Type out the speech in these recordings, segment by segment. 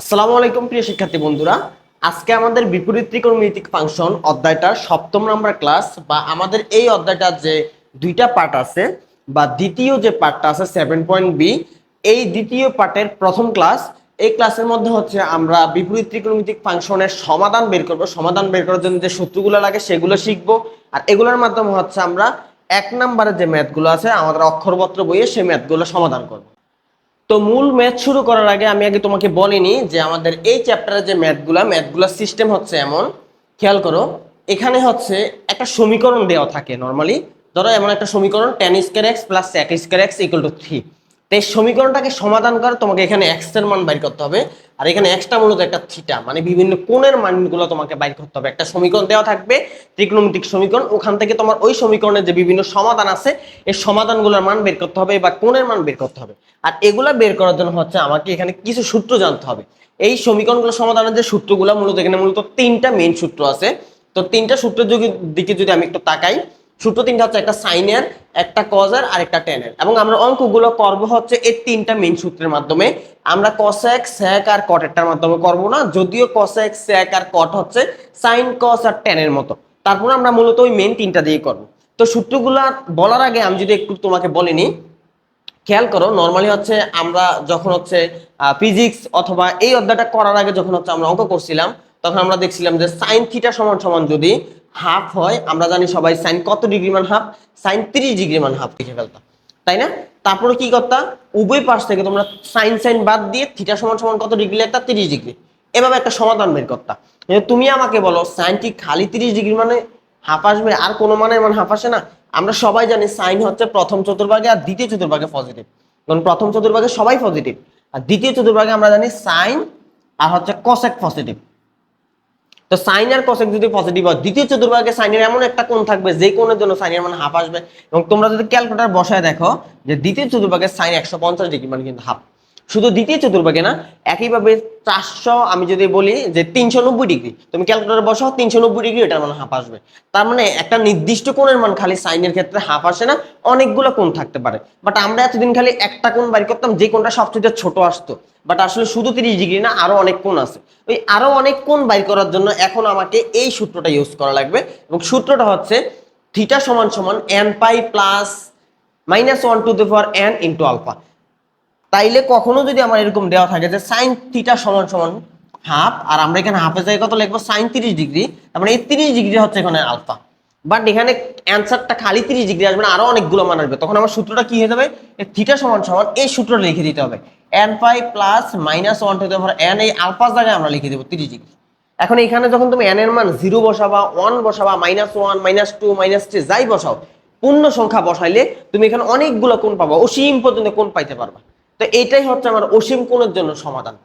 আসসালামু আলাইকুম প্রিয় শিক্ষার্থী বন্ধুরা। আজকে আমাদের বিপরীত ত্রিকোণমিতিক ফাংশন অধ্যায়টার সপ্তম নাম্বার ক্লাস বা আমাদের এই অধ্যায়টার যে দুইটা পার্ট আছে বা দ্বিতীয় যে পার্টটা আছে সেভেন পয়েন্ট বি, এই দ্বিতীয় পার্টের প্রথম ক্লাস, এই ক্লাসের মধ্যে হচ্ছে আমরা বিপরীত ত্রিকোণমিতিক ফাংশনের সমাধান বের করব। সমাধান বের করার জন্য যে সূত্রগুলো লাগে সেগুলো শিখব। আর এগুলোর মাধ্যমে হচ্ছে আমরা এক নম্বরের যে ম্যাথগুলো আছে, আমাদের অক্ষরপত্র বইয়ে সেই ম্যাথগুলো সমাধান করব। তো মূল ম্যাথ শুরু করার আগে আমি আগে তোমাকে বলিনি যে আমাদের এই চ্যাপ্টারের যে ম্যাথগুলা ম্যাথগুলোর সিস্টেম হচ্ছে এমন। খেয়াল করো, এখানে হচ্ছে একটা সমীকরণ দেওয়া থাকে নর্মালি ধরো এমন একটা সমীকরণ টেন স্কোয়ার এক্স প্লাস এক square x equal to three তো এই সমীকরণটাকে সমাধান করে তোমাকে এখানে এক্সের মান বাইর করতে হবে। আর এখানে এক্সটা মূলত একটা থিটা মানে বিভিন্ন কোণের মানগুলো তোমাকে বাইর করতে হবে। একটা সমীকরণ দেওয়া থাকবে, ত্রিকোণমিতিক সমীকরণ। ওখান থেকে তোমার ওই সমীকরণের যে বিভিন্ন সমাধান আছে, এই সমাধানগুলোর মান বের করতে হবে, বা কোণের মান বের করতে হবে। আর এগুলা বের করার জন্য হচ্ছে আমাকে এখানে কিছু সূত্র জানতে হবে। এই সমীকরণগুলো সমাধানের যে সূত্রগুলো, মূলত এখানে মূলত তিনটা মেইন সূত্র আছে। তো তিনটা সূত্রের দিকে যদি আমি একটু তাকাই সূত্র তিনটা হচ্ছে একটা সাইনের একটা কজের আর একটা টেনের এবং আমরা অঙ্কগুলো করব হচ্ছে এই তিনটা মেইন সূত্রের মাধ্যমে। আমরা কসেক স্যাক আর কটেরটার মাধ্যমে করব না। যদিও কসেক স্যাক আর কট হচ্ছে সাইন কস আর টেনের মতো। তারপর আমরা মূলত ওই মেইন তিনটা দিয়ে করব। তো সূত্রগুলা বলার আগে আমি যদি একটু তোমাকে বলিনি খেয়াল করো নর্মালি হচ্ছে আমরা যখন হচ্ছে ফিজিক্স অথবা এই অধ্যায়টা করার আগে যখন হচ্ছে আমরা অঙ্ক করছিলাম, তখন আমরা দেখছিলাম যে সাইন থিটা সমান সমান যদি হাফ হয়, আমরা জানি সবাই সাইন কত ডিগ্রি মান হাফ? সাইন তিরিশ ডিগ্রি মান হাফ লিখে ফেলতাম তাই না? তারপরে কি করতাম উভয় পাশ থেকে তোমরা সাইন সাইন বাদ দিয়ে থিটা সমান সমান কত ডিগ্রি একটা তিরিশ ডিগ্রি এভাবে একটা সমাধান বের কিন্তু তুমি আমাকে বলো সাইন কি খালি তিরিশ ডিগ্রি মানে হাফ আসবে? আর কোনো মানের মান হাফ আসে না? আমরা সবাই জানি সাইন হচ্ছে প্রথম চতুর্ভাগে আর দ্বিতীয় চতুর্ভাগে পজিটিভ কারণ প্রথম চতুর্ভাগে সবাই পজিটিভ আর দ্বিতীয় চতুর্ভাগে আমরা জানি সাইন আর হচ্ছে কসেক পজিটিভ তো সাইন আর কসেক যদি পজিটিভ হয়, দ্বিতীয় চতুর্ভাগে সাইনের এমন একটা কোণ থাকবে, যে কোণের জন্য সাইনের মান হাফ আসবে। এবং তোমরা যদি ক্যালকুলেটার বসায় দেখো, যে দ্বিতীয় চতুর্ভাগে সাইন একশো পঞ্চাশ ডিগ্রি মানে কিন্তু হাফ শুধু দ্বিতীয় চতুর্ভাগে না, একইভাবে চারশো, আমি যদি বলি যে তিনশো নব্বই ডিগ্রি, তুমি ক্যালকুলেটার বসাও তিনশো নব্বই ডিগ্রি এটার মানে হাফ আসবে। তার মানে একটা নির্দিষ্ট কোণের মান খালি সাইনের ক্ষেত্রে হাফ আসে না, অনেকগুলো কোণ থাকতে পারে। বাট আমরা এতদিন খালি একটা কোণ বাড়ি করতাম, যে কোণটা সবচেয়ে ছোট আসতো। বাট আসলে শুধু তিরিশ ডিগ্রি না, আরও অনেক কোণ আছে। ওই আরও অনেক কোণ বাইর করার জন্য এখন আমাকে এই সূত্রটা ইউজ করা লাগবে। এবং সূত্রটা হচ্ছে থিটা সমান সমান n pi plus minus one to the power n into alpha তাইলে কখনো যদি আমার এরকম দেওয়া থাকে যে সাইন থিটা সমান সমান হাফ আর আমরা এখানে হাফের জায়গায় কত লিখব? সাইন তিরিশ ডিগ্রি। তার মানে এই তিরিশ ডিগ্রি হচ্ছে এখানে আলফা বাট এখানে অ্যান্সারটা খালি তিরিশ ডিগ্রি আসবে না, আরও অনেকগুলো মান আসবে। তখন আমার সূত্রটা কি হয়ে যাবে? থিটা সমান সমান এই সূত্রটা লিখে দিতে হবে। N pi plus minus one দেওয়ার এন এই আলফার জায়গায় আমরা লিখে দেবো তিরিশ ডিগ্রি। এখন এখানে যখন তুমি এন এর মান জিরো বসাবা one বসাবা minus one minus two minus three যাই বসাও, পূর্ণ সংখ্যা বসাইলে তুমি এখানে অনেকগুলো কোণ পাবা, অসীম পর্যন্ত কোন পাইতে পারবা। তো এটাই হচ্ছে আমার অসীম কোণের জন্য সমাধান।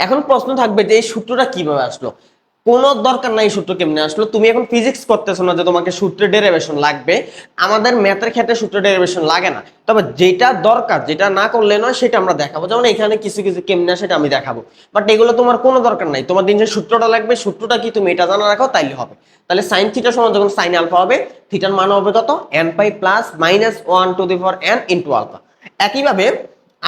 এখন প্রশ্ন থাকবে যে এই সূত্রটা কীভাবে আসলো? কোনো দরকার নাই সূত্র কেমনে আসলো? তুমি এখন ফিজিক্স করতেছো না যে তোমাকে সূত্রের ডেরিভেশন লাগবে। আমাদের ম্যাথের ক্ষেত্রে সূত্র ডেরিভেশন লাগে না। তবে যেটা দরকার, যেটা না করলে নয়, সেটা আমরা দেখাবো। যেমন এখানে কিছু কিছু কেমনে সেটা আমি দেখাবো। বাট এগুলো তোমার কোনো দরকার নাই। তোমার দিন যে সূত্রটা লাগবে। সূত্রটা কি তুমি এটা জানা রাখো, তাইলে হবে। তাহলে সাইন থিটার সময় যখন সাইন আলফা হবে থিটার মান হবে কত? N pi plus minus one to the for n into alpha একইভাবে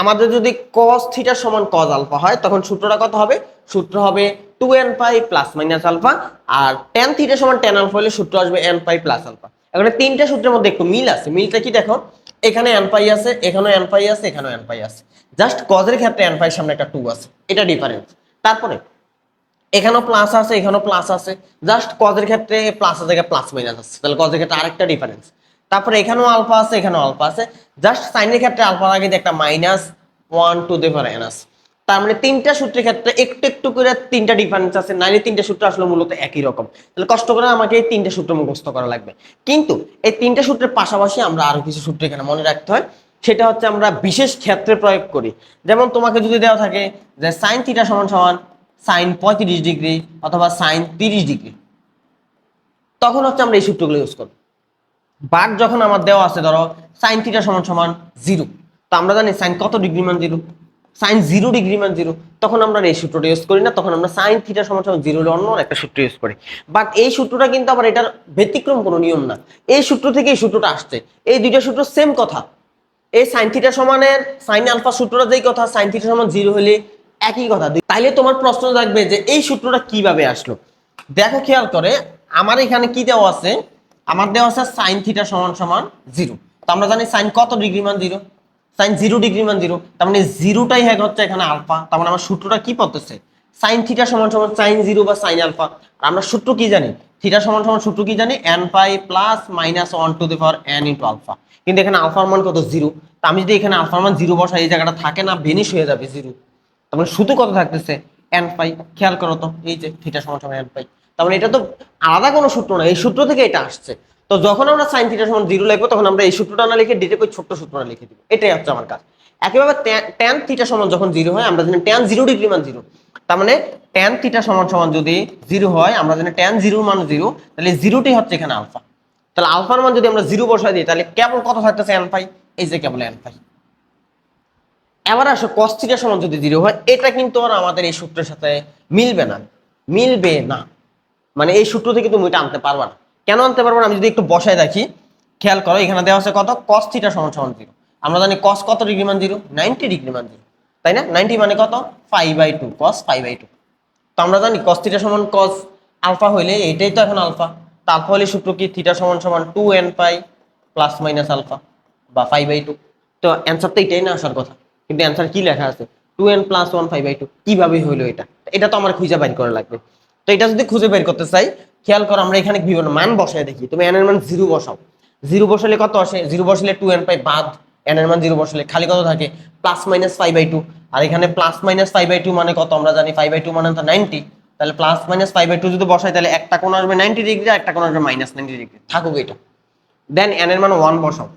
আমাদের যদি cos থিটা সমান cos আলফা হয়, তখন সূত্রটা কত হবে? সূত্র হবে two n pi plus minus alpha আর টেন থিটা সমান টেন আলফা হলে সূত্র আসবে এন পাই প্লাস আলফা এখানে তিনটা সূত্রের মধ্যে একটু মিল আছে, মিলটা কি দেখো? এখানে এন পাই আছে, এখানেও এন পাই আছে, এখানেও এন পাই আছে। জাস্ট কজের ক্ষেত্রে এন পাই সামনে একটা টু আছে, এটা ডিফারেন্স তারপরে, এখানেও প্লাস আছে, এখানেও প্লাস আছে জাস্ট কজের ক্ষেত্রে প্লাস আছে প্লাস মাইনাস আছে। তাহলে কজের ক্ষেত্রে আরেকটা ডিফারেন্স তারপরে এখানেও আলফা আছে, এখানেও আলফা আছে। জাস্ট সাইনের ক্ষেত্রে আলফার আগে দিয়ে একটা minus one to the power n আছে তার মানে তিনটা সূত্রের ক্ষেত্রে একটু একটু করে তিনটা ডিফারেন্স আছে, নাইলে তিনটা সূত্র আসলে মূলত একই রকম। তাহলে কষ্ট করে আমাকে এই তিনটা সূত্র মুখস্থ করা লাগবে। কিন্তু এই তিনটা সূত্রের পাশাপাশি আমরা আরও কিছু সূত্র এখানে মনে রাখতে হয়। সেটা হচ্ছে আমরা বিশেষ ক্ষেত্রে প্রয়োগ করি। যেমন তোমাকে যদি দেওয়া থাকে যে সাইন থিটা সমান সমান সাইন পঁয়ত্রিশ ডিগ্রি অথবা সাইন তিরিশ ডিগ্রি। তখন হচ্ছে আমরা এই সূত্রগুলো ইউজ করব। বাট যখন আমার দেওয়া আছে, ধরো সাইন থিটা সমান সমান জিরো তো আমরা জানি সাইন কত ডিগ্রি মান জিরো সাইন জিরো ডিগ্রি মান জিরো তখন আমরা এই সূত্রটা ইউজ করি না, তখন আমরা সাইন থিটা সমান সমান জিরো হলে অন্য একটা সূত্র ইউজ করি। বাট এই সূত্রটা কিন্তু আবার এটার ব্যতিক্রম কোনো নিয়ম না। এই সূত্র থেকে এই সূত্রটা আসছে। এই দুইটা সূত্র সেম কথা। এই সাইন থিটা সমানের সাইন আলফা সূত্রটা যেই কথা সাইন থিটা সমান জিরো হলে একই কথা। তাইলে তোমার প্রশ্ন থাকবে যে এই সূত্রটা কীভাবে আসলো? দেখো, খেয়াল করে, আমার এখানে কি দেওয়া আছে? আমার দেওয়া আছে সাইন থিটা সমান সমান জিরো তো আমরা জানি সাইন কত ডিগ্রি মান জিরো সাইন জিরো ডিগ্রি মান জিরো তার মানে জিরোটাই হ্যাঁ হচ্ছে এখানে আলফা তার মানে আমার সূত্রটা কি পড়তেছে? সাইন থিটা সমান সমান সাইন জিরো বা সাইন আলফা আর আমরা সূত্র কি জানি? থিটা সমান সমান সূত্র কি জানি? N pi plus minus one to the power n into alpha কিন্তু এখানে আলফার মান কত? জিরো তা আমি যদি এখানে আলফার মান জিরো বসাই, এই জায়গাটা থাকে না ভেনিশ হয়ে যাবে জিরো তার মানে শুধু কত থাকতেছে? N pi. খেয়াল করো তো, এই যে থিটা সমান সমান এন পাই। তার মানে এটা তো আলাদা কোনো সূত্র না, এই সূত্র থেকে এটা আসছে। তো যখন আমরা সাইন থিটা সমান জিরো লিখব, তখন আমরা এই সূত্রটা না লিখে ডিরেক্ট ওই ছোট্ট সূত্রটা লিখে দিব। এটাই হচ্ছে আমার কাজ। একইভাবে ট্যান থিটা সমান যখন জিরো হয়, আমরা জানি ট্যান জিরো ডিগ্রি মান জিরো তার মানে ট্যান থিটা সমান সমান যদি জিরো হয়, আমরা জানি ট্যান জিরো মান জিরো তাহলে জিরোটি হচ্ছে এখানে আলফা তাহলে আলফার মান যদি আমরা জিরো বসাই দিই, তাহলে কেবল কত থাকতেছে এন পাই এই যে কেবল এন পাই এবার আসো কস থিটা সমান যদি জিরো হয়, এটা কিন্তু আর আমাদের এই সূত্রের সাথে মিলবে না। মিলবে না। মানে এই সূত্র থেকে তুমি এটা আনতে পারবা না। কেন আনতে পারব না? আমি যদি একটু বসায় রাখি, খেয়াল করো, এখানে দেওয়া আছে কত? কস থিটা সমান সমান জিরো আমরা জানি কস কত ডিগ্রি মান জিরো নাইনটি ডিগ্রি মান জিরো তাই না? নাইনটি মানে কত? Five by two cos five by two তো আমরা জানি কস থিটা সমান কস আলফা হইলে এটাই তো এখন আলফা তা আলফা হলে সূত্র কি? থিটা সমান সমান two n pi plus minus alpha বা ফাইভ বাই টু তো অ্যান্সার তো এটাই না আসার কথা। কিন্তু অ্যান্সার কি লেখা আছে? Two n plus one five by two কীভাবে হইল এটা? এটা তো আমার খুঁজে বাইর করা লাগবে। তো এটা যদি খুঁজে বের করতে চাই, খেয়াল করো আমরা এখানে বিভিন্ন মান বসায় দেখি। তুমি এর মান জিরো বসাও। জিরো বসালে কত আসে? জিরো বসালে টু এন পাই বাদ। এন এর মান জিরো বসালে খালি কত থাকে? Plus minus five by two আর এখানে plus minus five by two মানে কত? আমরা জানি ফাইভ বাই টু মানে তো নাইনটি তাহলে plus minus five by two যদি বসাই, তাহলে একটা কোণ আসবে নাইনটি ডিগ্রি আর একটা কোণ আসবে মাইনাস নাইনটি ডিগ্রি থাকুক এটা। দেন এন এর মান ওয়ান বসাও।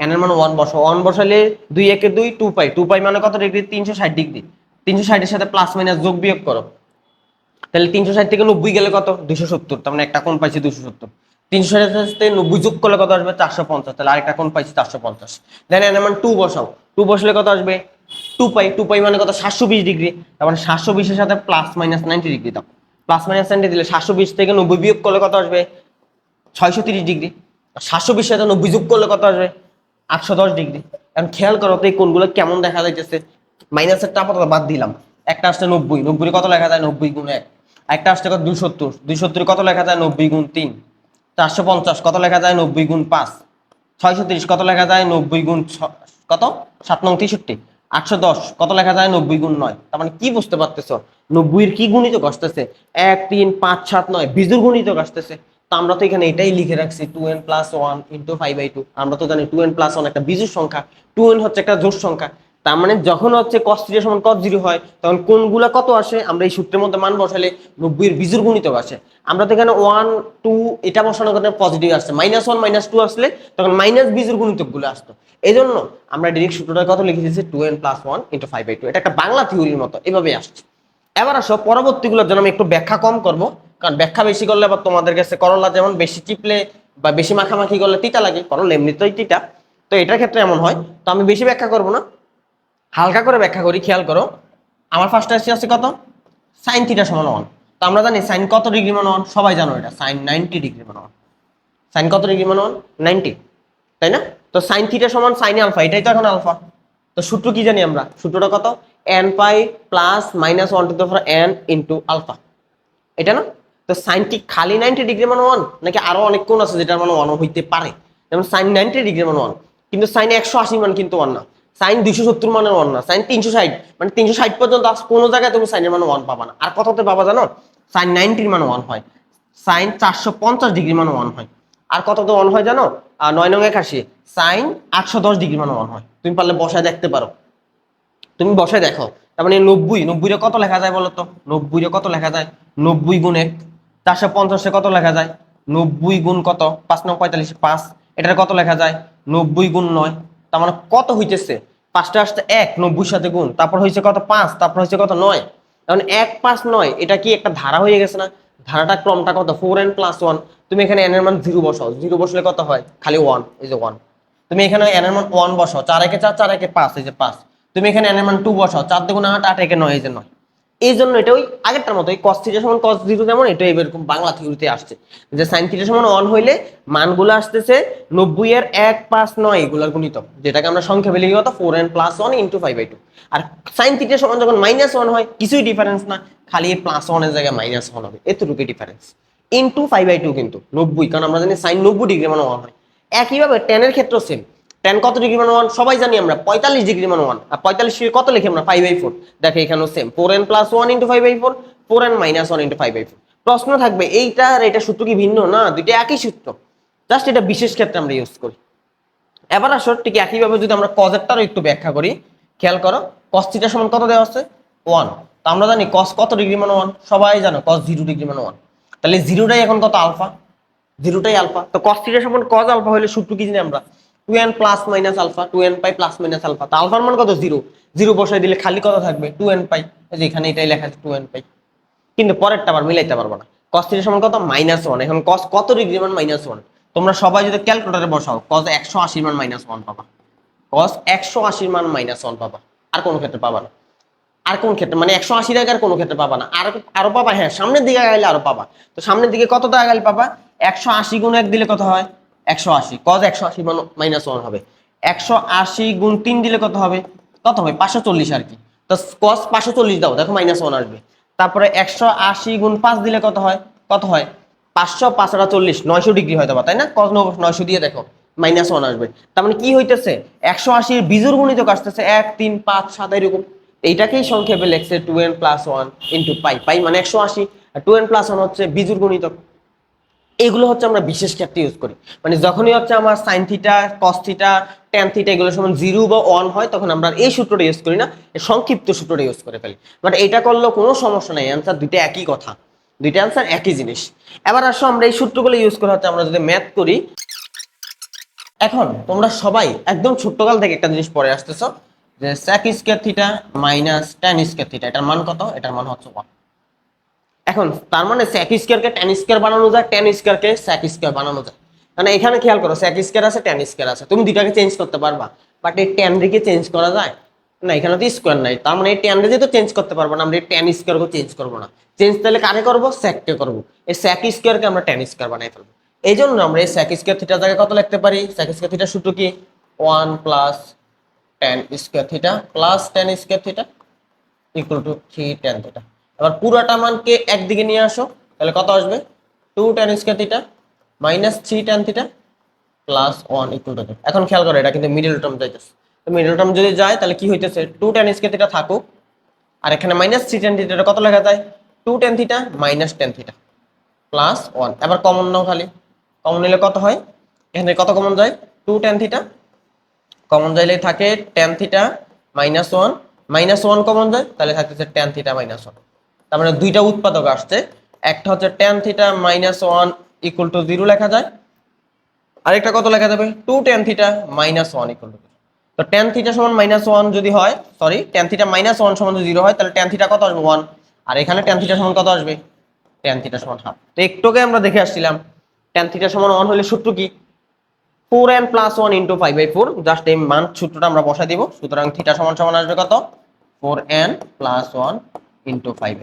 এন এর মান ওয়ান বসাও। ওয়ান বসালে দুই একে দুই টু পাই। টু পাই মানে কত ডিগ্রি তিনশো ষাট ডিগ্রি তিনশো ষাটের সাথে প্লাস মাইনাস যোগ বিয়োগ করো। তাহলে তিনশো ষাট থেকে নব্বই গেলে কত? দুশো সত্তর, তার মানে একটা কোণ পাইছি দুশো সত্তর। তিনশো ষাটের সাথে নব্বই যোগ করলে কত আসবে? চারশো পঞ্চাশ, তাহলে আরেকটা কোণ পাইছি চারশো পঞ্চাশ। দেন এন এর টু বসাও। টু বসলে কত আসবে? টু পাই টু পাই মানে কত? সাতশো বিশ ডিগ্রি। তার মানে সাতশো বিশের সাথে প্লাস মাইনাস নাইনটি ডিগ্রি দাও। প্লাস মাইনাস নাইনটি দিলে সাতশো বিশ থেকে নব্বই বিয়োগ করলে কত আসবে? ছয়শো তিরিশ ডিগ্রি। সাতশো বিশ সাথে নব্বই যোগ করলে কত আসবে? আটশো দশ ডিগ্রি। এখন খেয়াল করো তো এই কোনগুলো কেমন দেখা যাইতেছে। মাইনাসের আপাতত বাদ দিলাম। একটা আসছে নব্বই নব্বই কত লেখা যায়? নব্বই গুণ এক। একটা আসছে কত? দুই সত্তর দুই সত্তর কত লেখা যায়? নব্বই গুণ তিন। চারশো পঞ্চাশ, কত লেখা যায়? নব্বই গুণ পাঁচ। ছয়শো তিরিশ, কত লেখা যায়? নব্বই গুণ কত? সাত নং তেষট্টি। আটশো দশ, কত লেখা যায়? নব্বই গুণ নয়। তার মানে কি বুঝতে পারতেছ? নব্বইয়ের কি গুণিত আসতেছে এক, তিন, পাঁচ, সাত, নয় বিজুর গুণিত আসতেছে তো আমরা তো এখানে এটাই লিখে রাখছি two n plus one into five by two আমরা তো জানি টু এন প্লাস ওয়ান একটা বিজুর সংখ্যা। টু এন হচ্ছে একটা জোর সংখ্যা। তার মানে যখন হচ্ছে কস থ্রি সমান কস জিরো হয়, তখন কোনগুলা কত আসে? আমরা এই সূত্রের মধ্যে মান বসালে নব্বইয়ের বিজুর গুণিত আসে। আমরা তো এখানে ওয়ান টু এটা বসানোর কথা পজিটিভ আসছে। মাইনাস ওয়ান মাইনাস টু আসলে তখন মাইনাস বিজুর গুণিতকগুলো আসতো। এই জন্য আমরা ডিরেক্ট সূত্রটা কত লিখে দিয়েছি two n plus one into five by two এটা একটা বাংলা থিওরির মতো এভাবে আসছে। এবার আসো পরবর্তীগুলোর জন্য আমি একটু ব্যাখ্যা কম করব, কারণ ব্যাখ্যা বেশি করলে আবার তোমাদের কাছে করলা যেমন বেশি চিপলে বা বেশি মাখামাখি করলে তিতা লাগে, করলা এমনিতেই তিতা। তো এটার ক্ষেত্রে এমন হয়। তো আমি বেশি ব্যাখ্যা করব না। হালকা করে ব্যাখ্যা করি, খেয়াল করো। আমার ফার্স্ট আসছে আছে কত? সাইন থিটা সমান ওয়ান তো আমরা জানি সাইন কত ডিগ্রি মান ওয়ান সবাই জানো এটা সাইন নাইনটি ডিগ্রি মান ওয়ান সাইন কত ডিগ্রি মান ওয়ান নাইনটি তাই না? তো সাইন থিটা সমান সাইন আলফা এটাই তো এখন আলফা তো সূত্র কি জানি আমরা? সূত্রটা কত? N pi plus minus one to power n into alpha এটা না? তো সাইন কি খালি নাইনটি ডিগ্রি মান ওয়ান নাকি আরও অনেক কোণ আছে যেটার মান ওয়ান হইতে পারে? যেমন সাইন নাইনটি ডিগ্রি মান ওয়ান কিন্তু সাইন একশো আশি মান কিন্তু ওয়ান না। সাইন দুইশো সত্তর মানের ওয়ান না, সাইন তিনশো ষাট মানে তিনশো ষাট পর্যন্ত আস কোনো জায়গায় তুমি সাইনের মান ওয়ান পাবা না। আর কততে পাবা জানো, সাইন নাইনটির মান ওয়ান হয়, সাইন চারশো পঞ্চাশ ডিগ্রি মান ওয়ান হয়। আর কততে ওয়ান হয় জানো নয় নং একাশি, সাইন আটশো দশ ডিগ্রি মান ওয়ান হয়। তুমি পারলে বসায় দেখতে পারো। তুমি বসায় দেখো। তার মানে নব্বই নব্বইরে কত লেখা যায় বলো তো? নব্বইরে কত লেখা যায়? নব্বই গুণ এক, চারশো পঞ্চাশে কত লেখা যায়? নব্বই গুণ কত? পাঁচ নং পঁয়তাল্লিশ, পাঁচ, এটার কত লেখা যায়? নব্বই গুণ নয় তার মানে কত হইতেছে? পাঁচটা আসতে এক নব্বই সাথে গুণ। তারপর হয়েছে কত পাঁচ, তারপর হয়েছে কত নয়। এখন এক, পাঁচ, নয়, এটা কি একটা ধারা হয়ে গেছে না? ধারাটা ক্রমটা কত? ফোর এন প্লাস ওয়ান তুমি এখানে এন এর মান জিরো বসাও। জিরো বসলে কত হয়? খালি ওয়ান এই যে ওয়ান তুমি এখানে এন এর মান ওয়ান বসাও। চার একে চার চার একে পাঁচ, এই যে পাঁচ। তুমি এখানে এন এর মান টু বসাও। চার দুগুণ আট আট একে নয়, এই যে নয়। এই জন্য এটা ওই আগেরটার মতো কস থিটা সমান কস জিরো যেমন, এটা এরকম বাংলা থিওরিতে আসছে। যে সাইন থিটা সমান অন হইলে মানগুলো আসতেছে নব্বই এর এক পাঁচ নয় এগুলোর গুণিতক, যেটাকে আমরা সংখ্যাবে লিখি কত four n plus one into five by two R sine theta সমান যখন মাইনাস ওয়ান হয়, কিছুই ডিফারেন্স না, খালি প্লাস ওয়ানের জায়গায় মাইনাস ওয়ান হবে এতটুকু difference into five by two কিন্তু, নব্বই, কারণ আমরা জানি সাইন নব্বই ডিগ্রি মানে ওয়ান হয়। একইভাবে টেনের ক্ষেত্রেও সেম টেন কত ডিগ্রি মান ওয়ান সবাই জানি আমরা, পঁয়তাল্লিশ ডিগ্রি মান ওয়ান আর পঁয়তাল্লিশ কত লিখি আমরা? ফাইভ বাই ফোর দেখে এখানেও same four n plus one into five by four four n minus one into five by four প্রশ্ন থাকবে এইটা আর এটা সূত্র কি ভিন্ন? না, দুইটা একই সূত্র। জাস্ট এটা বিশেষ ক্ষেত্রে আমরা ইউজ করি। এবার আসো, ঠিক একইভাবে যদি আমরা কজেরটারও একটু ব্যাখ্যা করি, খেয়াল করো কস থিটা সমান কত দেওয়া আছে? ওয়ান তো আমরা জানি কস কত ডিগ্রি মান ওয়ান সবাই জানো কস জিরো ডিগ্রি মান ওয়ান তাহলে জিরোটাই এখন কত আলফা? জিরোটাই আলফা। তো কস থিটা সমান কজ আলফা হলে সূত্র কি জানি আমরা? Two n plus minus alpha two n pi plus minus alpha তো আলফার মান কত? জিরো জিরো বসাই দিলে খালি কত থাকবে? টু এন পাই এখানে এটাই লেখা আছে, টু এন পাই কিন্তু পরেরটা আবার মিলাইতে পারব না। কস থিটা সমান কত? মাইনাস ওয়ান এখন কস কত ডিগ্রি মান? মাইনাস ওয়ান তোমরা সবাই যদি ক্যালকুলেটারে বসাও কস একশো আশির মান মাইনাস ওয়ান পাবা। কস একশো আশির মান মাইনাস ওয়ান পাবা। আর কোনো ক্ষেত্রে পাবা না। আর কোন ক্ষেত্রে মানে একশো আশি টাকার কোনো ক্ষেত্রে পাবা না। আর আরও পাবা? হ্যাঁ সামনের দিকে আগাইলে আরও পাবা। তো সামনের দিকে কত টাকা গেলে পাবা? একশো আশি গুণ এক দিলে কত হয়? একশো আশি কজ একশো আশি মাইনাস ওয়ান হবে। একশো আশি গুণ তিন দিলে কত হবে? কত হবে? পাঁচশো চল্লিশ আর কি। তো কস পাঁচশো চল্লিশ দাও, দেখো মাইনাস ওয়ান আসবে। তারপরে একশো আশি গুণ পাঁচ দিলে কত হয়? কত হয়? পাঁচশো পাঁচশোটা চল্লিশ, নয়শো ডিগ্রি হয়তো বা, তাই না? কস নয়শো দিয়ে দেখো মাইনাস ওয়ান আসবে। তার মানে কি হইতেছে? একশো আশির বিজুর গুণিতক আসতেছে এক, তিন, পাঁচ, সাত, এরকম। এইটাকেই সংক্ষেপে লেখছে two n plus one into pi pi মানে একশো আশি টু এন প্লাস ওয়ান হচ্ছে বিজুর গণিতক। এগুলো হচ্ছে আমরা বিশেষ ক্ষেত্রে ইউজ করি। মানে যখনই হচ্ছে আমার sine theta cos theta tan theta এগুলো সমান জিরো বা ওয়ান হয়, তখন আমরা এই সূত্রটা ইউজ করি না সংক্ষিপ্ত সূত্রটা ইউজ করে ফেলি। বাট এটা করলেও কোনো সমস্যা নেই অ্যান্সার দুইটা একই কথা। দুইটা অ্যান্সার একই জিনিস। এবার আসো আমরা এই সূত্রগুলো ইউজ করে হচ্ছে আমরা যদি ম্যাথ করি। এখন তোমরা সবাই একদম ছোট্টকাল থেকে একটা জিনিস পড়ে আসতেছো, যে sec square theta minus tan square theta এটার মান কত? এটার মান হচ্ছে ওয়ান এখন, তার মানে স্যাক স্কোয়ারকে ট্যান স্কোয়ার বানানো যায় ট্যান স্কোয়ারকে স্যাক স্কোয়ার বানানো যায়। মানে এখানে খেয়াল করো স্যাক স্কোয়ার আছে ট্যান স্কোয়ার আছে। তুমি দুটাকে চেঞ্জ করতে পারবা বাট এই ট্যান রেখে চেঞ্জ করা যায়? না, এখানে তো স্কোয়ার নাই। তার মানে এই ট্যান তো চেঞ্জ করতে পারব না, আমরা এই ট্যান স্কোয়ারকে চেঞ্জ করব না। চেঞ্জ তাহলে কারে করব? স্যাককে করব। এই স্যাক স্কোয়ারকে আমরা ট্যান স্কোয়ার বানাই ফেলব। এই জন্য আমরা এই স্যাক স্কোয়ার থিটার জায়গায় কত লিখতে পারি? স্যাক স্কোয়ার থিটার সূত্র কি? One plus tan square theta plus tan square theta equal to three tan theta এবার পুরাটা মানকে একদিকে নিয়ে আসো, তাহলে কত আসবে? Two tan square theta minus three tan theta plus one equal to এখন খেয়াল করো, এটা কিন্তু মিডল টার্ম যাইতেছে। তো মিডল টার্ম যদি যায়, তাহলে কি হইতেছে? টু টেন স্কোয়ার থিটা থাকুক। আর এখানে মাইনাস থ্রি টেন থিটা কত লেখা যায়? Two tan theta minus tan theta plus one এবার কমন নাও খালি। কমন নিলে কত হয়? এখানে কত কমন যায়? টু টেন থিটা কমন যাইলে থাকে tan theta minus one minus one common যায়, তাহলে থাকতেছে টেন থিটা মাইনাস ওয়ান তার মানে দুইটা উৎপাদক আসছে। একটা হচ্ছে tan theta minus one equal to zero লেখা যায়। আরেকটা কত লেখা যাবে? Two tan theta minus one equal to তো টেন থিটা সমান মাইনাস ওয়ান যদি হয় sorry tan theta minus one সমান জিরো হয়, তাহলে টেন থিটা কত আসবে? ওয়ান আর এখানে টেন থিটা সমান কত আসবে? টেন থিটা সমান হাফ তো একটুকে আমরা দেখে আসছিলাম। টেন থিটা সমান ওয়ান হলে সূত্র কি? Four n plus one into five by four just এই মান সূত্রটা আমরা বসাই দিব। সুতরাং থিটা সমান সমান আসবে কত? Four n plus one into five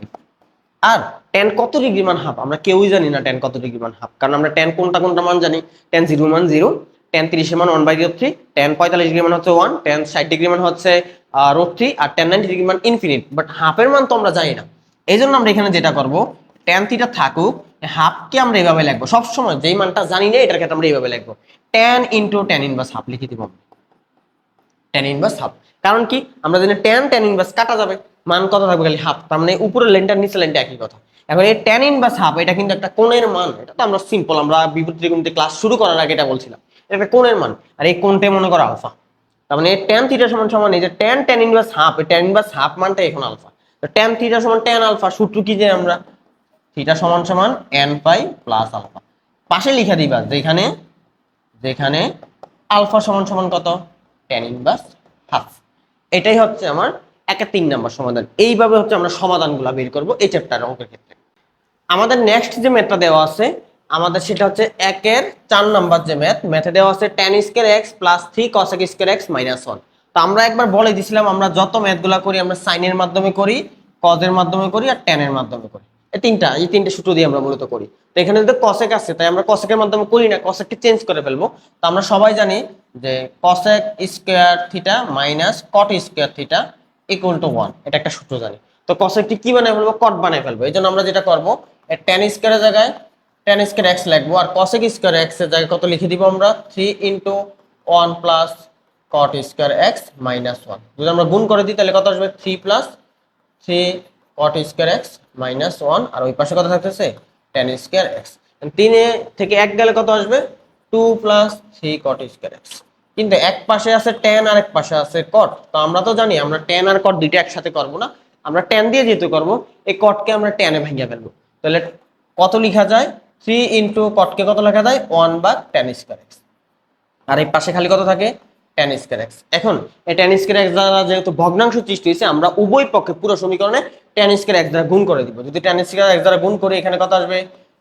আর টেন কত ডিগ্রি মান হাফ আমরা কেউই জানি না টেন কত ডিগ্রি মান হাফ কারণ আমরা টেন কোনটা কোনটা মান জানি? টেন জিরো মান জিরো টেন তিরিশের মান one by root three tan পঁয়তাল্লিশ ডিগ্রি মান হচ্ছে ওয়ান টেন ষাট ডিগ্রি মান হচ্ছে রোড থ্রি আর টেন নাইনটি ডিগ্রি মান ইনফিনিট বাট হাফের মান তো আমরা জানি না। এই জন্য আমরা এখানে যেটা করব টেন থিটা থাকুক হাফকে আমরা এইভাবে লিখব। সবসময় যেই মানটা জানি না এটার ক্ষেত্রে আমরা এইভাবে লিখব। Tan into tan inverse half লিখে দিব টেন ইনভার্স হাফ কারণ কি? আমরা জানি টেন টেন ইনভার্স কাটা যাবে। মান কত থাকবে খালি হাফ? তার মানে উপরের লেনটার নিচের লেনটা একই কথা। এখন এই টেন ইনভার্স হাফ এটা কিন্তু একটা কোণের মান। এটা তো আমরা সিম্পল আমরা বিপরীত ত্রিকোণমিতি ক্লাস শুরু করার আগে এটা বলছিলাম। এটা কোণের মান। আর এই কোণটা মনে করো আলফা তার মানে টেন থিটা সমান সমান, এই যে টেন টেন ইনভার্স হাফ এই টেন ইনভার্স হাফ মানটা এখন আলফা তো টেন থিটা সমান টেন আলফা সূত্র কি যে আমরা? থিটা সমান সমান এন পাই প্লাস আলফা পাশে লিখে দিবা, যেখানে যেখানে আলফা সমান সমান কত? টেন ইনভার্স হাফ এটাই হচ্ছে আমার একের তিন নাম্বার সমাধান। এইভাবে হচ্ছে আমরা সমাধানগুলো বের করব এই চ্যাপ্টার অঙ্কের ক্ষেত্রে। আমাদের নেক্সট যে ম্যাথটা দেওয়া আছে, আমাদের সেটা হচ্ছে একের চার নাম্বার যে ম্যাথ ম্যাথে দেওয়া আছে tan square x plus three cosec square x minus one তো আমরা একবার বলে দিছিলাম, আমরা যত ম্যাথগুলো করি, আমরা সাইনের মাধ্যমে করি কজের মাধ্যমে করি আর ট্যানের মাধ্যমে করি। এই তিনটা, এই তিনটে সূত্র দিয়ে আমরা মূলত করি। তো এখানে যদি কসেক আছে তাই আমরা কসেকের মাধ্যমে করি না কসেককে চেঞ্জ করে ফেলব। তো আমরা সবাই জানি যে cosec square theta minus cot square theta equal to one এটা একটা সূত্র জানি। তো কসেকটি কি বানায় ফেলব? কট বানায় ফেলব। এই জন্য আমরা যেটা করব ট্যান স্কোয়ারের জায়গায় ট্যান স্কোয়ার এক্স লিখব, আর কসেক স্কোয়ার এক্সের জায়গায় কত লিখে দিব আমরা? Three into one plus cot square x minus one যদি আমরা গুণ করে দিই, তাহলে কত আসবে? Three plus three cot square x minus one আর ওই পাশে কত থাকতেছে? টেন স্কোয়ার এক্স তিনে থেকে এক গেলে কত আসবে? Two plus three cot square x কিন্তু এক পাশে আছে টেন আর এক পাশে আছে কট তো আমরা তো জানি আমরা টেন আর কট দুইটা একসাথে করব না। আমরা টেন দিয়ে যেহেতু করব, এই কটকে আমরা টেনে ভেঙে ফেলব। তাহলে কত লেখা যায়? থ্রি ইন্টু কটকে কত লেখা যায়? ওয়ান বা টেন স্কোয়ার এক্স আর এই পাশে খালি কত থাকে? টেন স্কোয়ার এক্স এখন এই টেন স্কোয়ার এক্স দ্বারা যেহেতু ভগ্নাংশ সৃষ্টি হয়েছে, আমরা উভয় পক্ষে পুরো সমীকরণে টেন স্কোয়ার এক্স দ্বারা গুণ করে দিব। যদি টেন স্কোয়ার এক্স দ্বারা গুণ করি, এখানে কত আসবে?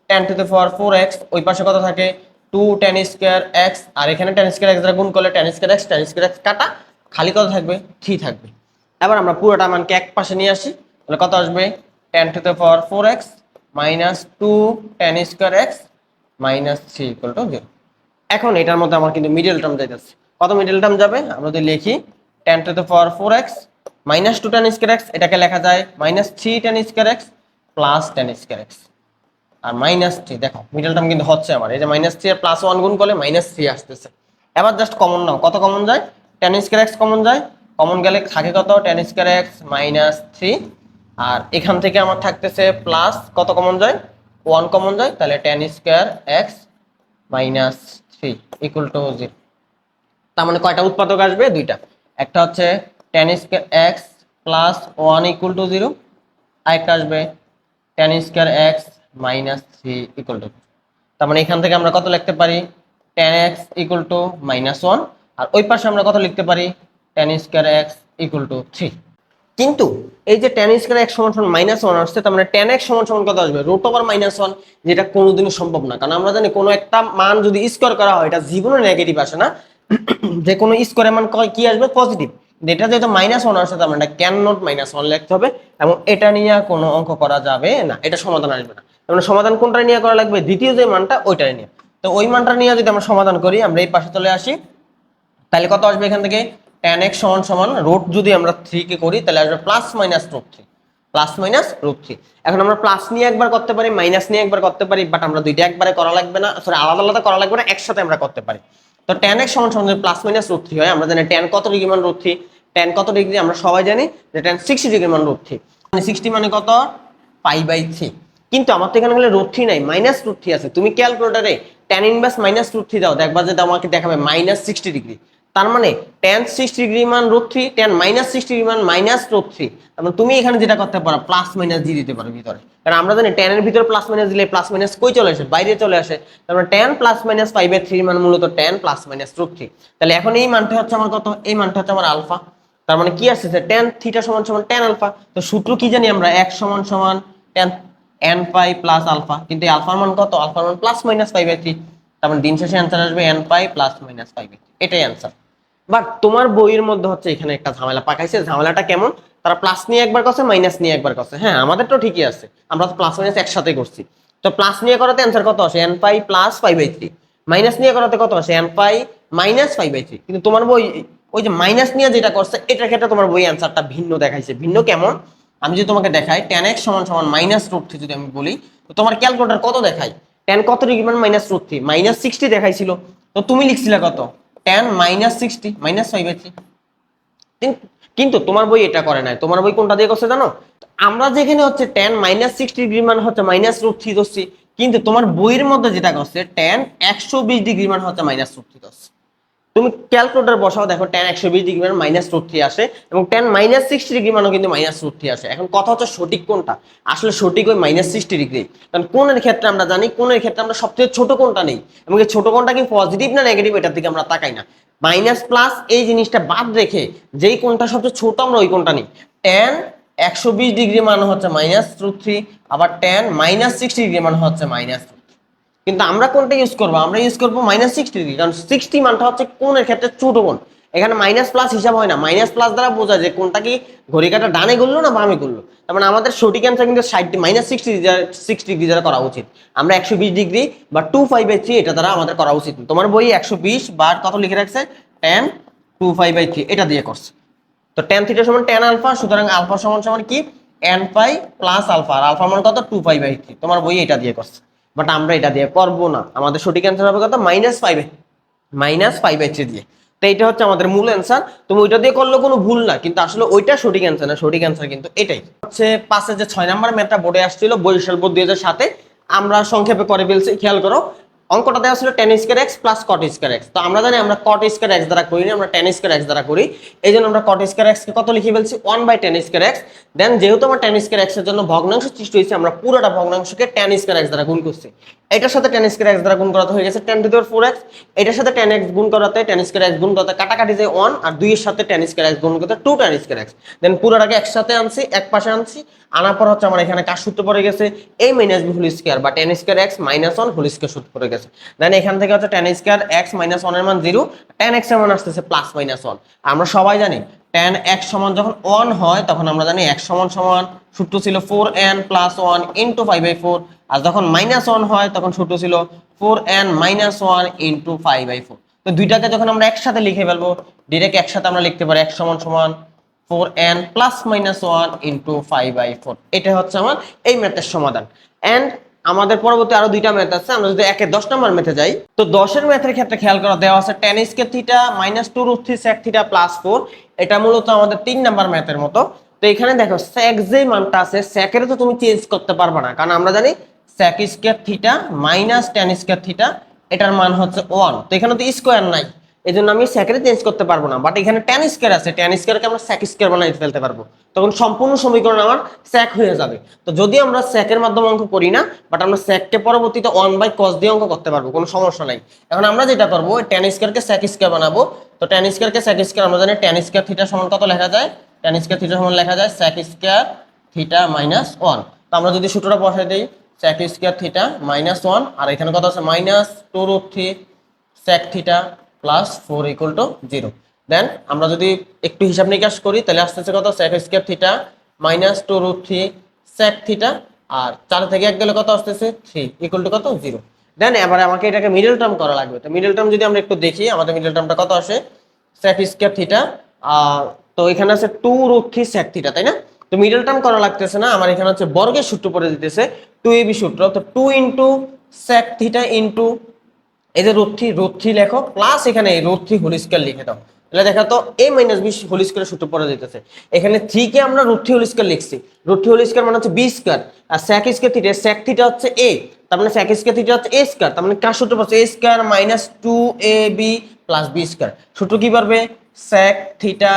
Tan to the power four x ওই পাশে কত থাকে? টু টেন স্কোয়ার এক্স আর এখানে টেন স্কোয়ার এক্স দ্বারা গুণ করলে tan square x tan square x কাটা, খালি কত থাকবে? থ্রি থাকবে। এবার আমরা পুরোটা মানকে এক পাশে নিয়ে আসি। তাহলে কত আসবে? Tan to the power four x minus two tan square x minus three equal to zero এখন এটার মধ্যে আমার কিন্তু মিডল টার্ম যাইতেছে। কত মিডল টার্ম যাবে? আমরা যদি লিখি tan to the power four x minus two tan square x এটাকে লেখা যায় minus three tan square x plus tan square x আর মাইনাস থ্রি দেখো মিডল টার্ম কিন্তু হচ্ছে আমার। এই যে মাইনাস থ্রি আর প্লাস ওয়ান গুণ করলে মাইনাস থ্রি আসতেছে। এবার জাস্ট কমন নাও, কত কমন যায়? টেন স্কোয়ার এক্স কমন যায়। কমন গেলে থাকে কত? Tan square x minus three আর এখান থেকে আমার থাকতেছে প্লাস কত কমন যায়? ওয়ান কমন যায়, তাহলে tan square x minus three equal to zero তার মানে কয়টা উৎপাদক আসবে? দুইটা। একটা হচ্ছে tan square x plus one equal to zero আরেকটা আসবে tan square x minus three equal to তার মানে এখান থেকে আমরা কত লিখতে পারি? Tan x equal to minus one আর ওই পাশে আমরা কত লিখতে পারি? Tan square x equal to three কিন্তু এই যে টেন স্কোয়ার এক্স সমান সমান মাইনাস ওয়ান আসছে, তার মানে টেন এক্স সমান সমান কত আসবে? রুট ওভার মাইনাস ওয়ান যেটা কোনোদিনই সম্ভব না। কারণ আমরা জানি কোনো একটা মান যদি স্কোয়ার করা হয়, এটা জীবনে নেগেটিভ আসে না। যে কোনো স্কোয়ারের মান কি আসবে? পজিটিভ এটা যেহেতু মাইনাস ওয়ান আসছে, তার মানে ক্যান নট মাইনাস ওয়ান লিখতে হবে। এবং এটা নিয়ে কোনো অঙ্ক করা যাবে না। এটা সমাধান আসবে না। মানে সমাধান কোনটা নিয়ে করা লাগবে? দ্বিতীয় যে মানটা ওইটাই নিয়ে। তো ওই মানটা নিয়ে যদি আমরা সমাধান করি, আমরা এই পাশে চলে আসি। তাহলে কত আসবে এখান থেকে? টেন এক্স সমান সমান রুট যদি আমরা থ্রি কে করি, তাহলে আসবে plus minus root three plus minus root three এখন আমরা প্লাস নিয়ে একবার করতে পারি মাইনাস নিয়ে একবার করতে পারি বাট আমরা দুইটা একবারে করা লাগবে না সরি আলাদা আলাদা করা লাগবে না, একসাথে আমরা করতে পারি। তো টেন এক্স সমান সমান প্লাস মাইনাস রুট থ্রি হয়, আমরা জানি টেন কত ডিগ্রি মান রুট থ্রি টেন কত ডিগ্রি আমরা সবাই জানি যে টেন সিক্সটি ডিগ্রি মান রুট থ্রি মানে সিক্সটি মানে কত? পাই বাই থ্রি কিন্তু আমার তো এখানে রুট থ্রি নাই মাইনাস রুট থ্রি আছে। তুমি ক্যালকুলেটারে tan inverse minus root three দাও, দেখবা যে আমাকে দেখাবে মাইনাস সিক্সটি ডিগ্রি তার মানে টেন সিক্সটি ডিগ্রি মান root three tan minus sixty degree মান মাইনাস রুট থ্রি তার মানে তুমি এখানে যেটা করতে পারো প্লাস মাইনাস দিয়ে দিতে পারো ভিতরে। কারণ আমরা জানি টেনের ভিতরে প্লাস মাইনাস দিলে প্লাস মাইনাস কই চলে আসে? বাইরে চলে আসে। তার মানে টেন প্লাস মাইনাস ফাইভের থ্রি মান মূলত tan plus minus root three তাহলে এখন এই মানটা হচ্ছে আমার কত? এই মানটা হচ্ছে আমার আলফা তার মানে কি আসছে? টেন থিটা সমান সমান টেন আলফা তো সূত্র কি জানি আমরা? এক সমান সমান tan n pi plus alpha কিন্তু আলফার মান কত? আলফার মান plus minus five by three তার মানে দিন শেষে অ্যান্সার আসবে n pi plus minus five by এটাই অ্যান্সার বাট তোমার বইয়ের মধ্যে হচ্ছে এখানে একটা ঝামেলা পাকাইছে। ঝামেলাটা কেমন? তারা প্লাস নিয়ে একবার করছে মাইনাস নিয়ে একবার করছে। হ্যাঁ আমাদের তো ঠিকই আছে। আমরা তো প্লাস মাইনাস একসাথে করছি। তো প্লাস নিয়ে করাতে অ্যান্সার কত আসে? N pi plus five by three minus নিয়ে করাতে কত আসে? N pi minus five by three কিন্তু তোমার বই, ওই যে মাইনাস নিয়ে যেটা করছে, এটার ক্ষেত্রে তোমার বই অ্যান্সারটা ভিন্ন দেখাইছে। ভিন্ন কেমন? আমি যদি তোমাকে দেখাই টেন এক্স সমান সমান মাইনাস রুট থ্রি যদি আমি বলি, তো তোমার ক্যালকুলেটার কত দেখায়? টেন কত ডিগ্রি মান minus root three minus sixty দেখাইছিল। তো তুমি লিখছিলে কত? Tan minus sixty minus five three কিন্তু তোমার বই এটা করে নাই। তোমার বই কোনটা দিয়ে করছে জানো? আমরা যেখানে হচ্ছে টেন মাইনাস সিক্সটি ডিগ্রি মান হচ্ছে মাইনাস রুট থ্রি ধরছি, কিন্তু তোমার বইয়ের মধ্যে যেটা করছে টেন একশো বিশ ডিগ্রি মান হচ্ছে মাইনাস রুট থ্রি ধরছে। তুমি ক্যালকুলেটার বসাও, দেখো টেন একশো বিশ ডিগ্রি মানে মাইনাস থ্রি আসে এবং টেন মাইনাস সিক্সটি ডিগ্রি মানও কিন্তু মাইনাস থ্রি আসে। এখন কথা হচ্ছে সঠিক কোনটা? আসলে সঠিক ওই মাইনাস সিক্সটি ডিগ্রি কারণ কোনের ক্ষেত্রে আমরা জানি, কোনের ক্ষেত্রে আমরা সবচেয়ে ছোট কোনটা নেই। এবং এই ছোট কোনটা কি পজিটিভ না নেগেটিভ এটার দিকে আমরা তাকাই না। মাইনাস প্লাস এই জিনিসটা বাদ রেখে যেই কোনটা সবচেয়ে ছোট আমরা ওই কোনটা নিই। টেন একশো বিশ ডিগ্রি মান হচ্ছে মাইনাস রুট থ্রি আবার টেন মাইনাস সিক্সটি ডিগ্রি মান হচ্ছে মাইনাস রুট কিন্তু আমরা কোনটা ইউজ করব? আমরা ইউজ করব মাইনাস সিক্সটি ডিগ্রি কারণ সিক্সটি মানটা হচ্ছে কোণের ক্ষেত্রে ছোট কোণ। এখানে মাইনাস প্লাস হিসাব হয় না। মাইনাস প্লাস দ্বারা বোঝা যে কোনটা কি ঘড়ি কাটা ডানে গুললো না বামে গুললো তার মানে আমাদের সঠিক অ্যান্সার কিন্তু ষাট মাইনাস সিক্সটি সিক্স ডিগ্রি দ্বারা করা উচিত। আমরা একশো বিশ ডিগ্রি বা টু ফাইভ বাই থ্রি এটা দ্বারা আমাদের করা উচিত। তোমার বই একশো বিশ বা কত লিখে রাখছে? Tan two five by three এটা দিয়ে করছে। তো টেন থিটা সমান টেন আলফা সুতরাং আলফা সমান সমান কি? এন পাই প্লাস আলফা আর আলফা মান কত? টু ফাইভ বাই থ্রি তোমার বই এটা দিয়ে করছে। বাট আমরা এটা দিয়ে করব না। আমাদের সঠিক অ্যান্সার হবে কত? Minus five minus five by দিয়ে। তো এইটা হচ্ছে আমাদের মূল অ্যান্সার তুমি ওইটা দিয়ে করলে কোনো ভুল না, কিন্তু আসলে ওইটা সঠিক অ্যান্সার না। সঠিক অ্যান্সার কিন্তু এটাই। হচ্ছে পাশে যে ছয় নাম্বার ম্যাথটা বোর্ডে আসছিল, বরিশাল বোর্ড দুই হাজার সাতে। আমরা সংক্ষেপে করে ফেলছি। খেয়াল করো অঙ্কটা দেওয়া ছিল tan square x plus cot square x তো আমরা জানি আমরা কট স্কোয়ার এক্স দ্বারা করি আমরা টেন স্কোয়ার এক্স দ্বারা করি। এই জন্য আমরা কট স্কোয়ার এক্স কত লিখে ফেলছি? One by tan square x then যেহেতু আমার টেন স্কোয়ার এক্সের জন্য ভগ্নাংশ সৃষ্টি হয়েছে, আমরা পুরোটা ভগ্নাংশকে টেন স্কোয়ার এক্স দ্বারা গুণ করছি। এটার সাথে টেন স্কোয়ার এক্স দ্বারা গুণ করাতে হয়ে গেছে টেন টু দেওয়ার ফোর এক্স এটার সাথে টেন এক্স গুণ করাতে টেন স্কোয়ার এক্স গুণ করাতে কাটাকাটি যে ওয়ান আর দুইয়ের সাথে টেন স্কোয়ার এক্স গুণ করতে two tan square x then পুরোটাকে একসাথে আনছি, এক পাশে আনছি, আনার পর হচ্ছে আমার এখানে কার সূত্র পড়ে গেছে? A minus B whole square বা tan square x minus one whole square সূত্র পড়ে গেছে। দেন এখান থেকে হচ্ছে টেন স্কোয়ার এক্স মাইনাস ওয়ানের মান জিরো টেন এক্সের মান আসতেছে প্লাস মাইনাস ওয়ান আমরা সবাই জানি টেন এক্স সমান যখন ওয়ান হয়, তখন আমরা জানি এক্স সমান সমান সূত্র ছিল four n plus one into five by four আর যখন মাইনাস ওয়ান হয়, তখন সূত্র ছিল four n minus one into five by four তো দুইটাকে যখন আমরা একসাথে লিখে ফেলব ডিরেক্ট একসাথে আমরা লিখতে পারি এক্স সমান সমান four n plus minus one into five by four এটা হচ্ছে আমার এই ম্যাথের সমাধান। অ্যান্ড আমাদের পরবর্তী আরও দুইটা ম্যাথ আছে, আমরা যদি একে দশ নম্বর ম্যাথে যাই, তো দশের ম্যাথের ক্ষেত্রে খেয়াল করা দেওয়া আছে tan square theta minus two root three sec theta plus four এটা মূলত আমাদের তিন নাম্বার ম্যাথের মতো। তো এখানে দেখো স্যাক যে মানটা আছে স্যাকের তো তুমি চেঞ্জ করতে পারবে না, কারণ আমরা জানি sec square theta minus tan square theta এটার মান হচ্ছে ওয়ান তো এখানে তো স্কোয়ার নাই। এই জন্য আমি স্যাকেরে চেঞ্জ করতে পারব না। বাট এখানে টেন স্কোয়ার আছে। টেন স্কোয়ারকে আমরা স্যাক স্কোয়ার বানাই ফেলতে পারব। তখন সম্পূর্ণ সমীকরণ আমার স্যাক হয়ে যাবে। তো যদি আমরা স্যাকের মাধ্যমে অঙ্ক করি না বাট আমরা স্যাককে পরবর্তীতে ওয়ান বাই কস দিয়ে অঙ্ক করতে পারব, কোনো সমস্যা নাই। এখন আমরা যেটা করব টেন স্কোয়ারকে স্যাক স্কোয়ার বানাবো। তো টেন স্কোয়ারকে স্যাক স্কোয়ার আমরা জানি টেন স্কোয়ার থিটা সমান কত লেখা যায়? টেন স্কোয়ার থিটা সমান লেখা যায় sec square theta minus one তো আমরা যদি সূত্রটা বসাই দিই sec square theta minus one আর এখানে কত আছে? Minus two root three sec theta plus four equal to zero then আমরা যদি একটু হিসাব নিকাশ করি, তাহলে আসতেছে কত? Sec square theta minus two root three sec theta আর চার থেকে এক গেলে কত আসতেছে থ্রি ইকুয়াল টু কত? জিরো দেন এবারে আমাকে এটাকে মিডল টার্ম করা লাগবে। তো মিডল টার্ম যদি আমরা একটু দেখি, আমাদের মিডল টার্মটা কত আসে? স্যাক স্কোয়ার থিটা তো এখানে আছে two root three sec theta তাই না? তো মিডল টার্ম করা লাগতেছে না, আমার এখানে হচ্ছে বর্গের সূত্র পড়ে দিতেছে। টু এবি সূত্র তো two into sec theta into এই যে রুট থ্রি লেখো প্লাস এখানে রুট থ্রি হোল স্কোয়ার লিখে দাও। তাহলে দেখা A minus B whole square সূত্র পড়ে দিতেছে এখানে থ্রি কে আমরা রুট থ্রি হোল স্কোয়ার লিখছি। রুট হোল স্কোয়ার মানে হচ্ছে বি স্কোয়ার আর sec square theta sec theta হচ্ছে এ তার মানে স্যাক স্কোয়ার থিটা হচ্ছে এ স্কোয়ার তার মানে কার সূত্র পাচ্ছে A square minus two A B plus B square সূত্র কি পারবে? Sec theta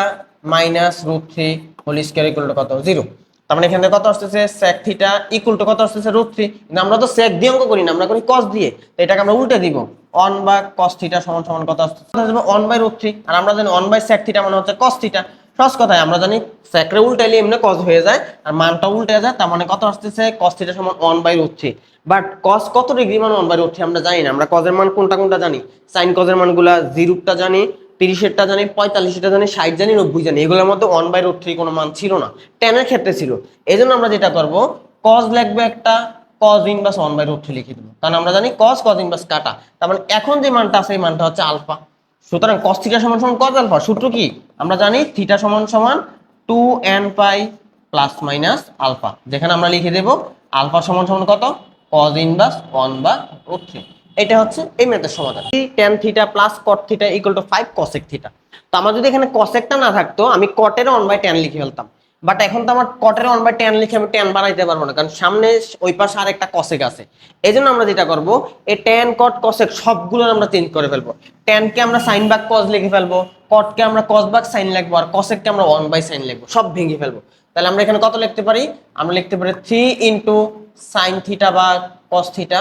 minus root three whole square কত? জিরো তার মানে এখানে কত আসতেছে? sec থিটা ইকুয়াল টু কত আসতেছে? রুট থ্রি কিন্তু আমরা তো sec দিয়ে অঙ্ক করি না, আমরা করি cos দিয়ে। তো এটাকে আমরা উল্টে দিব। অন বা cos থিটা সমান সমান কত আসতেছে? অন বাই রুট থ্রি আর আমরা জানি অন বাই sec থিটা মানে হচ্ছে cos থিটা সহজ কথায় আমরা জানি sec রে উল্টে উল্টাইলে এমনি cos হয়ে যায়, আর মানটা উল্টে যায়, তার মানে কত আসতেছে? cos থিটা সমান one by root three but cos কত ডিগ্রি মানে অন বাই রুট থ্রি আমরা জানি না, আমরা এর মান কোনটা কোনটা জানি? cos এর মানগুলা জিরোটা জানি তিরিশেরটা জানি পঁয়তাল্লিশটা জানি ষাট জানি নব্বই জানি এগুলোর মধ্যে ওয়ান বাই রুট থ্রি কোনো মান ছিল না। টেনের ক্ষেত্রে ছিল। এই জন্য আমরা যেটা করব কজ লাগবে একটা cos inverse one by root three লিখে দেবো। কারণ আমরা জানি কজ কজ ইনভার্স কাটা। তার মানে এখন যে মানটা আছে, এই মানটা হচ্ছে আলফা সুতরাং কস থিটা সমান সমান কজ আলফা সূত্র কি? আমরা জানি থিটা সমান সমান two n pi plus minus alpha যেখানে আমরা লিখে দেবো আলফা সমান সমান কত? Cos inverse one by root three এটা হচ্ছে এই ম্যাথের সমাধান। Tan theta plus cot theta equal to five cosec theta তো আমার যদি এখানে কসেকটা না থাকতো, আমি কটের ওয়ান বাই টেন লিখে ফেলতাম। বাট এখন তো আমার কটের ওয়ান বাই টেন লিখে আমি টেন বানাইতে পারব না, কারণ সামনে ওই পাশে আর একটা কসেক আছে। এই জন্য আমরা যেটা করব এই টেন কট কসেক সবগুলো আমরা চেঞ্জ করে ফেলব। টেনকে আমরা সাইন বাক কজ লিখে ফেলব কটকে আমরা কস বাক সাইন লিখব, আর কসেককে আমরা ওয়ান বাই সাইন লিখব, সব ভেঙে ফেলব। তাহলে আমরা এখানে কত লিখতে পারি? আমরা লিখতে পারি থ্রি ইন্টু সাইন থিটা বা কস থিটা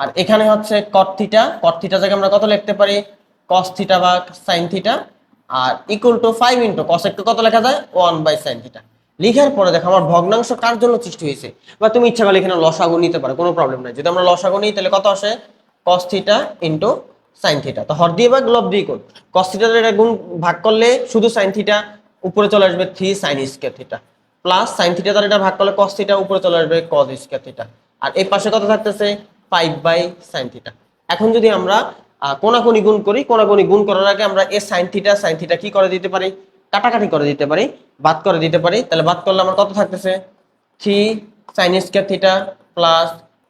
আর এখানে হচ্ছে কট থিটা কট থিটা থেকে আমরা কত লিখতে পারি? কস থিটা বা sine theta R equal to five into cos একটু কত লেখা যায়? ওয়ান বাই সাইন থিটা লিখার পরে দেখো আমার ভগ্নাংশ কার জন্য সৃষ্টি হয়েছে? বা তুমি ইচ্ছা করলে এখানে লসাগু নিতে পারো, কোনো প্রবলেম নাই। যদি আমরা লসাগু নিই, তাহলে কত আসে? Cos theta into sine theta তো হর দিয়ে ভাগ, লব দিয়ে কোণ কস থিটা এটা গুণ ভাগ করলে শুধু সাইন থিটা উপরে চলে আসবে three sine square theta plus sine theta দ্বারা এটা ভাগ করলে কস থিটা উপরে চলে আসবে কজ স্কোয়ার থিটা আর এই পাশে কত থাকতেছে? ফাইভ বাই সাইন থিটা এখন যদি আমরা কোনাকুনি গুণ করি কোনাকুনি গুণ করার আগে আমরা এ সাইন থিটা সাইন থিটা কি করে দিতে পারি? কাটাকাটি করে দিতে পারি, বাদ করে দিতে পারি। তাহলে বাদ করলে আমার কত থাকতেছে? Three sine square theta plus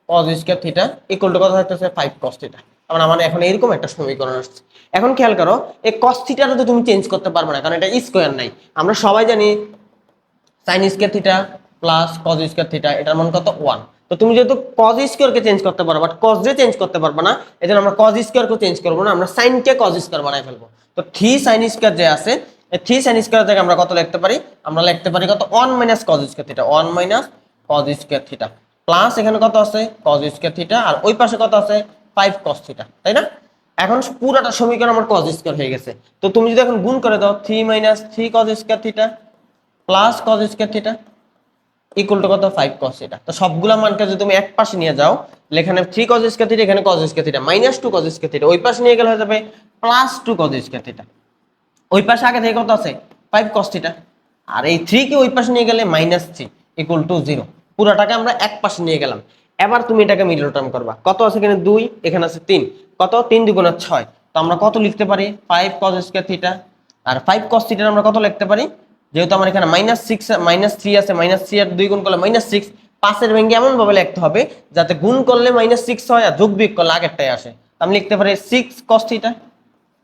cos square theta equal to কত থাকতেছে? ফাইভ কস থিটা আমার আমার এখন এরকম একটা সমীকরণ আসছে। এখন খেয়াল করো, এই কস থিটাটা তো তুমি চেঞ্জ করতে পারবে না, কারণ এটা স্কোয়ার নাই। আমরা সবাই জানি sine square theta plus cos square theta এটার মান কত? ওয়ান তো তুমি যেহেতু কজ স্কোয়ারকে চেঞ্জ করতে পারো বাট কজ চেঞ্জ করতে পারবে না এই জন্য আমরা কজ স্কোয়ারকে চেঞ্জ করব না, আমরা সাইনকে কজ স্কোয়ার বানাই ফেলব। তো থ্রি সাইন স্কোয়ার যে আছে থ্রি সাইন স্কোয়ার থেকে আমরা কত লিখতে পারি? আমরা লিখতে পারি কত? One minus cos square theta one minus cos square theta plus এখানে কত আছে? কজ স্কোয়ার থিটা আর ওই পাশে কত আছে? ফাইভ কজ থিটা তাই না? এখন পুরাটা সমীকরণ আমার কজ স্কোয়ার হয়ে গেছে। তো তুমি যদি এখন গুণ করে দাও three minus three cos square theta plus cos square theta equal to কত? ফাইভ কস এটা। তো সবগুলা মানকে যদি তুমি এক পাশে নিয়ে যাও, তাহলে এখানে থ্রি কজ থিটা এখানে cos theta minus two cos square theta ওই পাশে নিয়ে গেলে হয়ে যাবে প্লাস টু কজ থিটা ওই পাশে আগে থেকে কত আছে? ফাইভ কস থিটা আর এই থ্রি কে ওই পাশে নিয়ে গেলে minus three equal to zero পুরাটাকে আমরা এক পাশে নিয়ে গেলাম। এবার তুমি এটাকে মিডল টার্ম করবা। কত আছে এখানে দুই? এখানে আছে তিন। কত? তিন দুগুণ ছয়। তো আমরা কত লিখতে পারি? ফাইভ কজ স্কোয়ার থিটা আর ফাইভ কস থিটা আমরা কত লিখতে পারি? যেহেতু আমার এখানে মাইনাস সিক্স মাইনাস থ্রি আছে মাইনাস থ্রি আর দুই গুণ করলে মাইনাস সিক্স পাঁচের ভেঙে এমনভাবে লিখতে হবে যাতে গুণ করলে মাইনাস সিক্স হয় আর যোগ বিয়োগ করলে আগেরটাই আসে। আমি লিখতে পারি six cos theta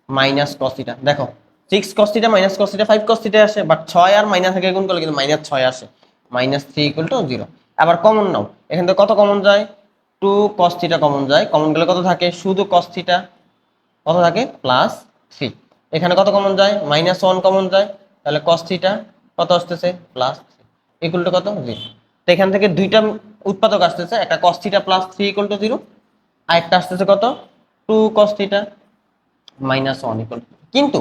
minus cos theta দেখো six cos theta minus cos theta five cos theta আসে বাট ছয় আর মাইনাস থেকে গুণ করলে কিন্তু মাইনাস ছয় আসে। Minus three equal to zero আবার কমন নাও, এখান থেকে কত কমন যায়? টু কস থিটা কমন যায়। কমন গেলে কত থাকে? শুধু কস থিটা কত থাকে? প্লাস থ্রি এখানে কত কমন যায়? মাইনাস ওয়ান কমন যায়। তাহলে কস কত আসতেছে? প্লাস ইকুয়াল টু কত? জিরো তো এখান থেকে দুইটা উৎপাদক আসতেছে, একটা cos plus three equal to zero আর একটা আসতেছে কত? Two cos minus one equal কিন্তু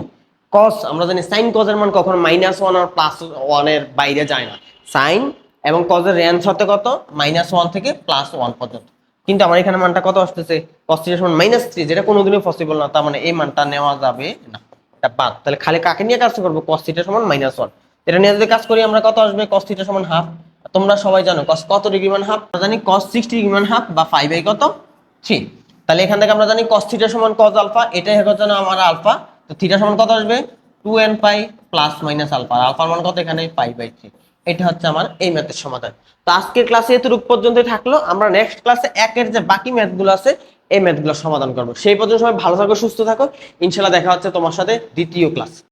কস আমরা জানি সাইন কজের মান কখনো মাইনাস ওয়ান আর প্লাস ওয়ানের বাইরে যায় না। সাইন এবং কজের রেঞ্জ হতে কত? মাইনাস ওয়ান থেকে প্লাস ওয়ান পর্যন্ত। কিন্তু আমার এখানে মানটা কত আসতেছে? কস সমান মাইনাস থ্রি যেটা কোনোদিনও পসিবল না, তার মানে এই মানটা নেওয়া যাবে না। এটা বাদ, তাহলে খালি কাকে নিয়ে কাজ করব? কস থিটার সমান মাইনাস ওয়ান এটা নিয়ে যদি কাজ করি, আমরা কত আসবে? কস থিটার সমান হাফ তোমরা সবাই জানো কস কত ডিগ্রি মান হাফ আমরা জানি কস সিক্সটি ডিগ্রি মান হাফ বা ফাইভ বাই কত? থ্রি তাহলে এখান থেকে আমরা জানি কস থিটা সমান কস আলফা এটাই হচ্ছে জানো আমার আলফা তো থিটা সমান কত আসবে? Two n pi plus minus alpha আলফার মান কত এখানে? পাই বাই থ্রি এটা হচ্ছে আমার এই ম্যাথের সমাধান। তো আজকের ক্লাসে এতটুকু পর্যন্ত থাকল। আমরা নেক্সট ক্লাসে একের যে বাকি ম্যাথগুলো আছে এই ম্যাথগুলো সমাধান করব। সেই পর্যন্ত সবাই ভালো থাকো, সুস্থ থাকো। ইনশাল্লাহ দেখা হচ্ছে তোমার সাথে দ্বিতীয় ক্লাস